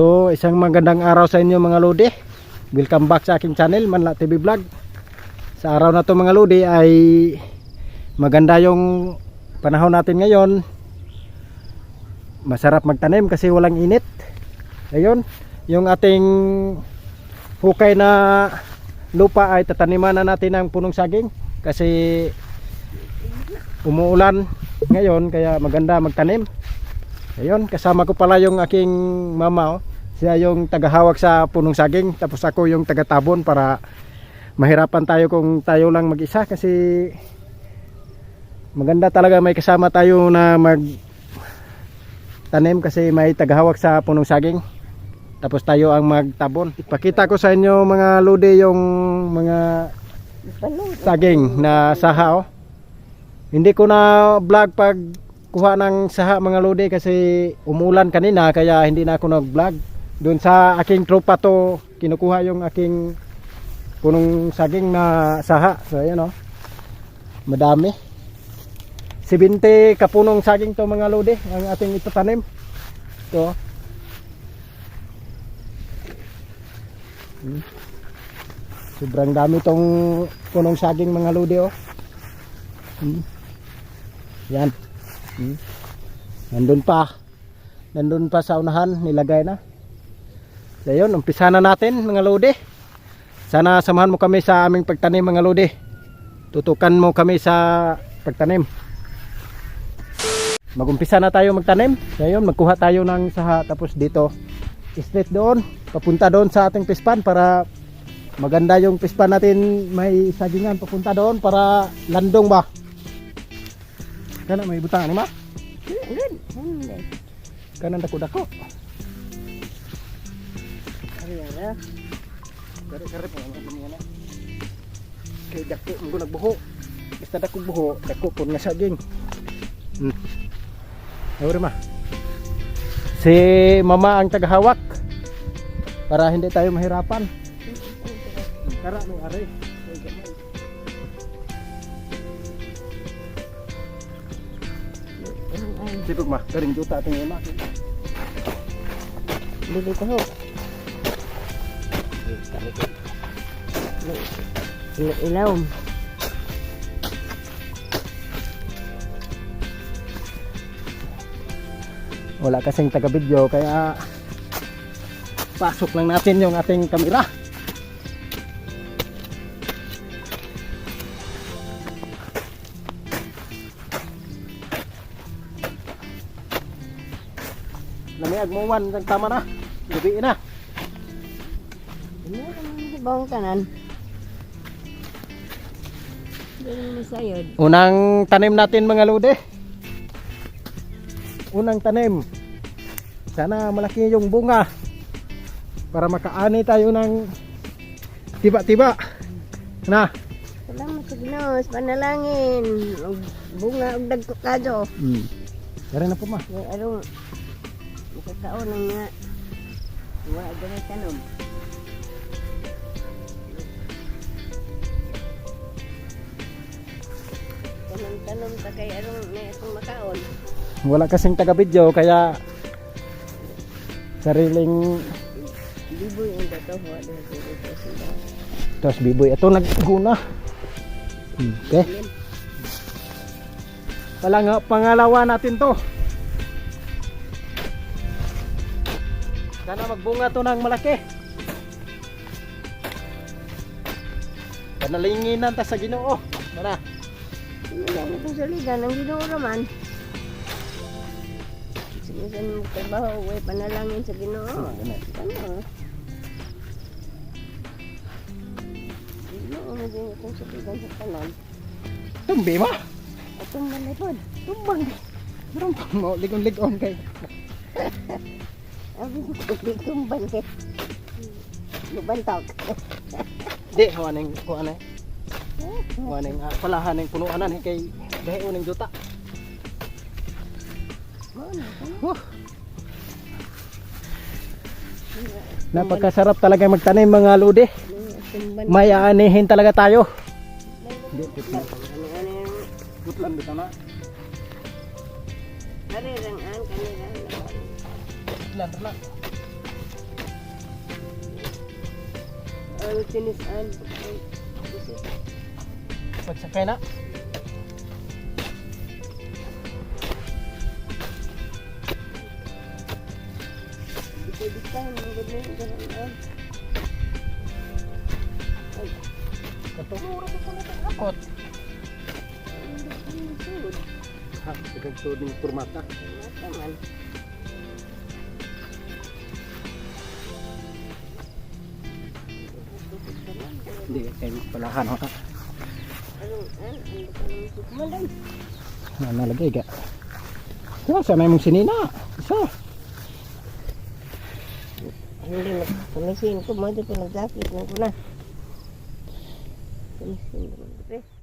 So, isang magandang araw sa inyo mga lodi. Welcome back sa aking channel, Manla TV Vlog. Sa araw na to mga lodi ay maganda yung panahon natin ngayon. Masarap magtanim kasi walang init. Ayun, yung ating hukay na lupa ay tataniman na natin ng punong saging kasi umuulan ngayon kaya maganda magtanim. Ayun, kasama ko pala yung aking mama oh. Siya yung tagahawak sa punong saging tapos ako yung tagatabon para mahirapan tayo kung tayo lang mag-isa kasi maganda talaga may kasama tayo na mag tanim kasi may tagahawak sa punong saging. Tapos tayo ang magtabon. Ipakita ko sa inyo mga lode yung mga saging na saha oh. Hindi ko na vlog pag kuha ng saha mga lode kasi umulan kanina kaya hindi na ako nag-vlog. Doon sa aking tropa to kinukuha yung aking punong saging na saha. So ayan oh. Madami. 70 kapunong saging to mga lode ang ating itatanim. To. Hmm. Sobrang dami tong punong saging mga lode oh. Hmm. Yan. Hmm. Nandun pa. Nandun pa sa unahan, nilagay na. So yun, umpisa na natin mga lodi. Sana samahan mo kami sa aming pagtanim mga lodi. Tutukan mo kami sa pagtanim. Magumpisa na tayo magtanim. So yun, magkuha tayo ng saha tapos dito straight doon, papunta doon sa ating pispan para maganda yung pispan natin may sagingan papunta doon para landong ba. Kana may butang ni ma? Good. Hindi. Kanan dako dako. Kare kare po ang kami na. Kay dako mo nagbuho. Basta dako buho, dako pun nga saging. Hmm. Ayun ma. Si mama ang tagahawak para hindi tayo mahirapan. Kara may ari. Ay, gamay. Sipag ma, karing juta ating ima. Bili ko ho. Ila ilaw. Wala kasing taga video kaya pasok lang natin yung ating kamera. Lamiag mo man, tama na. Gabi na. Ang bawang kanan? Unang tanim natin mga lode. Unang tanim. Sana malaki yung bunga. Para makaani tayo ng tiba-tiba. Na. Salamat sa Ginoo, sa panalangin. Ang bunga og dagko kado. Hmm. Dari na po ma. Arong makakaon ng nga. Wala ganun tanom. Tanom-tanom ta kay arong may akong makaon. Wala kasing taga video kaya sariling Liboy ang sila. tos biboy ito nagguna. Okay. Pala nga pangalawa natin to. Sana magbunga to ng malaki. Panalinginan ta sa Ginoo. Mana? Wala na itong saligan. Ang ginoo naman. Sige sa mga trabaho, way panalangin sa ginoo. Ganun. Ano? Ginoo na din itong saligan sa tanan. Tumbi ma. Atong malipod. Tumbang. Meron pa mo ligon-ligon kay. Abi ko tumbang kay. Lubantok. Di hawaning kuan ay. Hawaning uh, palahan ning punuanan eh, kay dahi uning juta. Huh. Napakasarap talaga magtanim mga lodi. May aanihin talaga tayo. Gutlan bitaw na. narirang ang kanila. Gutlan. Ano tinisaan? Kasi Pagsakay na. Ay, Katuluro ko sa natin akot. ko yung sud. Ha, ng turmata. Mata man. Hindi, kayo palahan ho. Ano, nalagay ka? Kaya sana mong sinina. Isa. Hindi, kamisin ko. Mga ko nagdakit na ko na. Kamisin ko.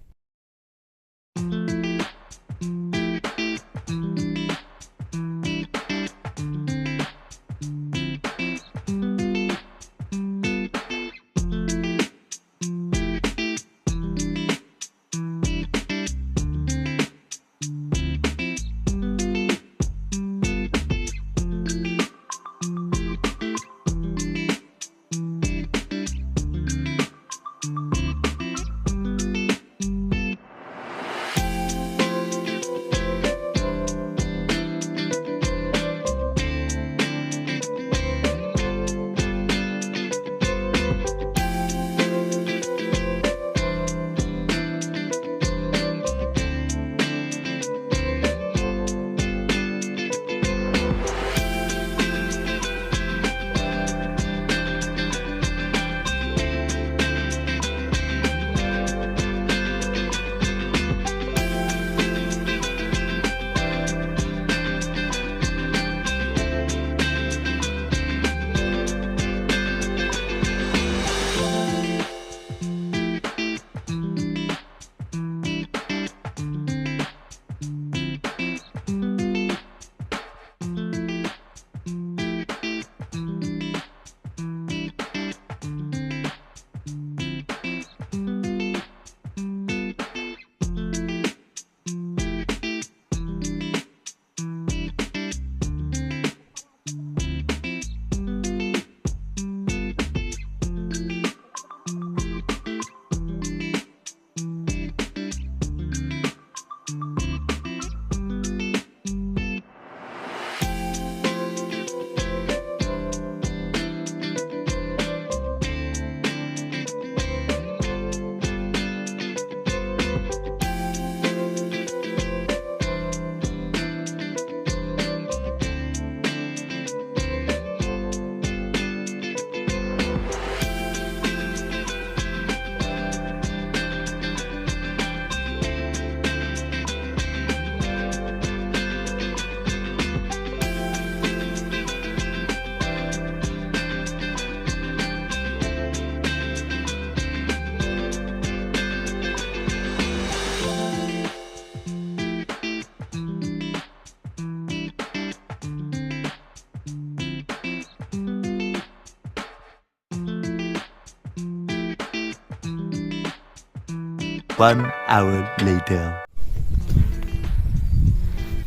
One hour later.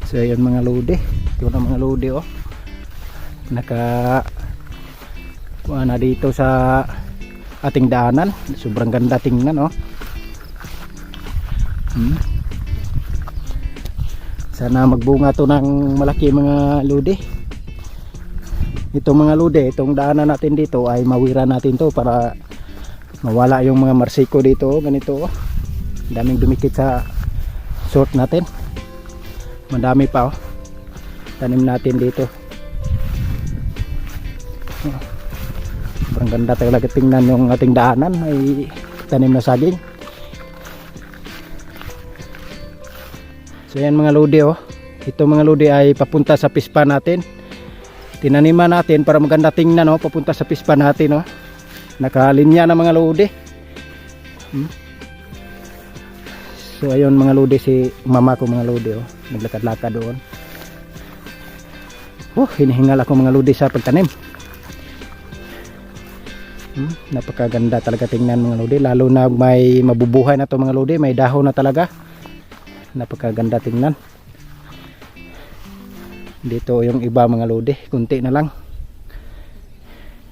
So yun mga lode. Ito na mga lode oh. Naka kuha na dito sa ating daanan. Sobrang ganda tingnan oh. Hmm. Sana magbunga to ng malaki mga lode. Itong mga lode, itong daanan natin dito ay mawira natin to para mawala yung mga marsiko dito oh. ganito oh. Daming dumikit sa short natin. Madami pa oh. Tanim natin dito. Sobrang ganda talaga tingnan yung ating daanan. Ay tanim na saging. So yan mga lodi oh. Ito mga lodi ay papunta sa pispa natin. Tinaniman natin para maganda tingnan oh. Papunta sa pispa natin oh. Nakalinya na mga lodi. Hmm? So ayun mga lodi si mama ko mga lodi oh. Naglakad-lakad doon. Oh, hinihingal ako mga lodi sa pagtanim. Hmm, napakaganda talaga tingnan mga lodi lalo na may mabubuhay na to mga lodi, may dahon na talaga. Napakaganda tingnan. Dito yung iba mga lodi, kunti na lang.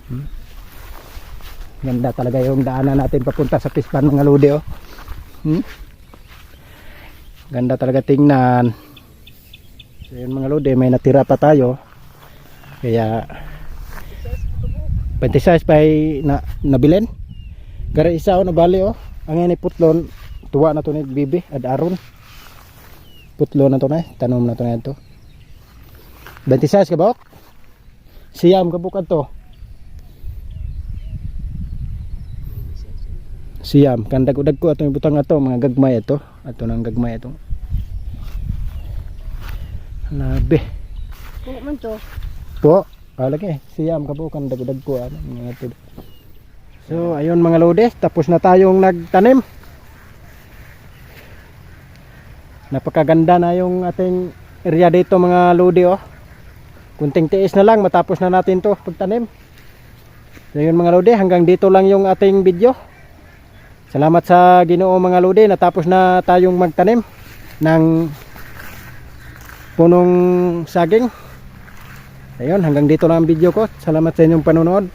Hmm. Ganda talaga yung daanan natin papunta sa Pispan mga lodi oh. Hmm? Ganda talaga tingnan. So yun mga lodi, may natira pa tayo. Kaya 26 pa ay na, nabilin. Gara isa oh, nabali oh. Ang yan putlon, tuwa na to ni bibi ad aron. Putlo na to na, tanom na to na to. 26 ka ba? ok? Siyam ka bukad Siyam, kandag udag ko ato yung butang ato, mga gagmay ito. Ato nang gagmay ito. Labi. Kung man to, Po, ah, lagi. Siyam ka po, kandag udag ko ano, mga ito. So, ayun mga lodi, tapos na tayong nagtanim. Napakaganda na yung ating area dito mga lodi oh. Kunting tiis na lang matapos na natin to pagtanim. So yun mga lodi, hanggang dito lang yung ating video. Salamat sa Ginoo mga lodi, natapos na tayong magtanim ng punong saging. Ayun, hanggang dito lang ang video ko. Salamat sa inyong panonood.